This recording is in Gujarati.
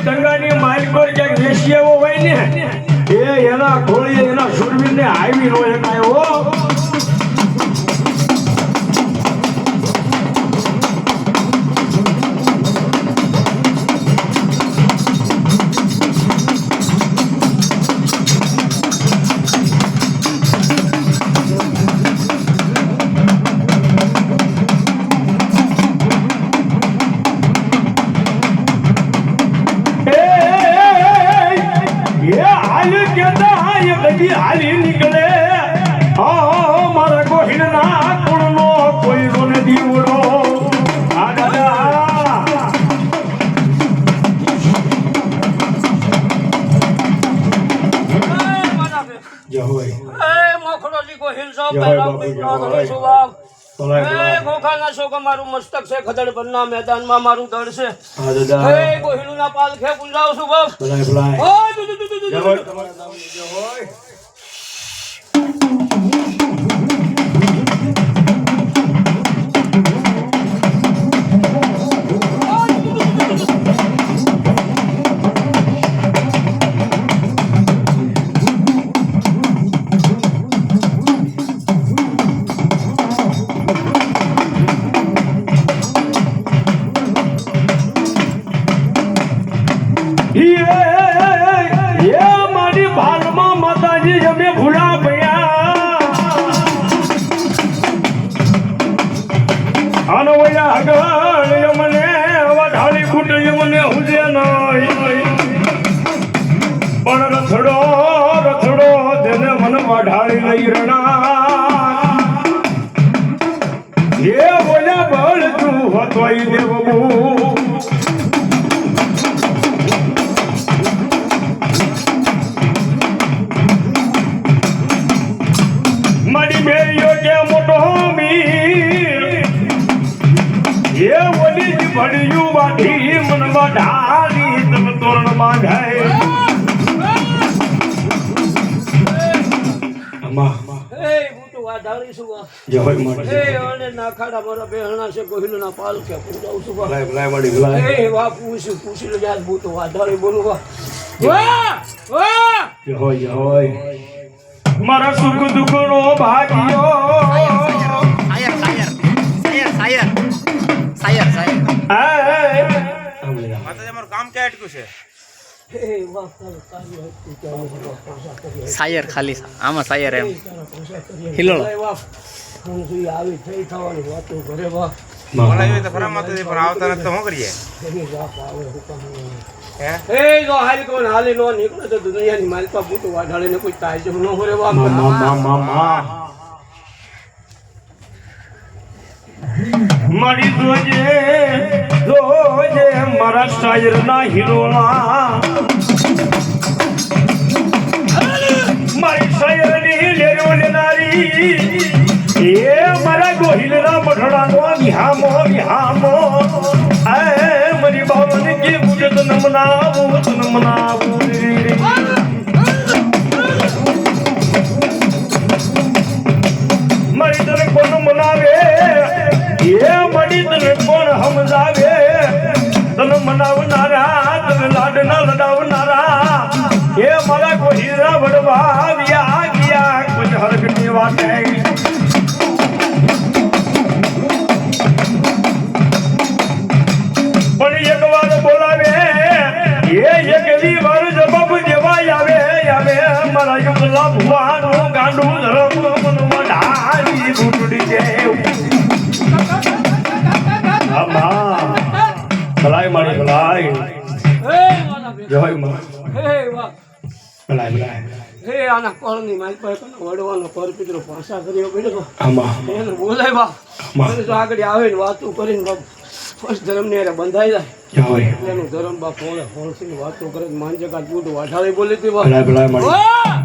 ગંગાની પર ક્યાંક એવો હોય ને? એ એના ખોળીએ એના સુરવીરને હાવી નો એક હો ગોખાના શોકો મારું મસ્તક છે ખદડ મેદાનમાં મારું દળ છે. પાલખે ગુંજાવ છું બાપ મારી ભાલમાં માતાજી અમે ભૂલા ભયા આનો વયા આગળ મને વઢાળી ફૂટે મને હુજે નહીં પણ રથડો વાહ જય હોય જય હોય. મારા સુખ દુઃખ નો ભાગ્યો સાયર સાયર સાયર સાયર સાયર. કામ ક્યાં અટક્યું છે? વાહ. સાયર ખાલી આમાં સાયર એમ. હિલોળો. આવી થઈ થવાની વાતો બોલાવી તો પણ આવતા નથી તો શું કરીએ એ જો હાલ કોણ હાલી નો નીકળે તો દુનિયાની માલપા બૂટું વાઢાડીને કોઈ તાજબ ન કરે બાપ મા મા મા મા મા મારી જોજે જોજે મારા શાયર ના હિરોળા. મારી શાયરની લેરો લેનારી. એ મારા ગોહિલ ના મઠડા નો વિહામો વિહામો. એ મારી બાવન કે મુજત નમનાવું તન મનાવું. મારી તને કોણ મનાવે એ મારી તને કોણ સમજાવે તને મનાવનારા તને લાડના લડાવનારા એ મારા કોઈ વડવા વ્યા ગયા કુછ હરકની વાટે પણ એક વાર બોલાવે એ એક દી વાર જવાબ દેવાય આવે આવે મારા યુગલા ભુવાનું ગાંડું ધરમ મનમાં ઢાળી બુટડી જેવું આમાં ભલાઈ મારી ભલાઈ. જય માં. ભલાઈ ભલાઈ હે આના કોળની માલપા કોને વડવાનો પર પિતરો ભાષા કર્યો બેટો એને બોલાય બા. એને આગળ આવે ને વાતો કરીને બાપ ફર્સ્ટ ધર્મની ને બંધાઈ જાય. એનું ધર્મ ફોણે ફોણસીની વાતો કરે કાંઈ બૂટ વાઢાળી બોલી હતી ભલાઈ ભલાઈ!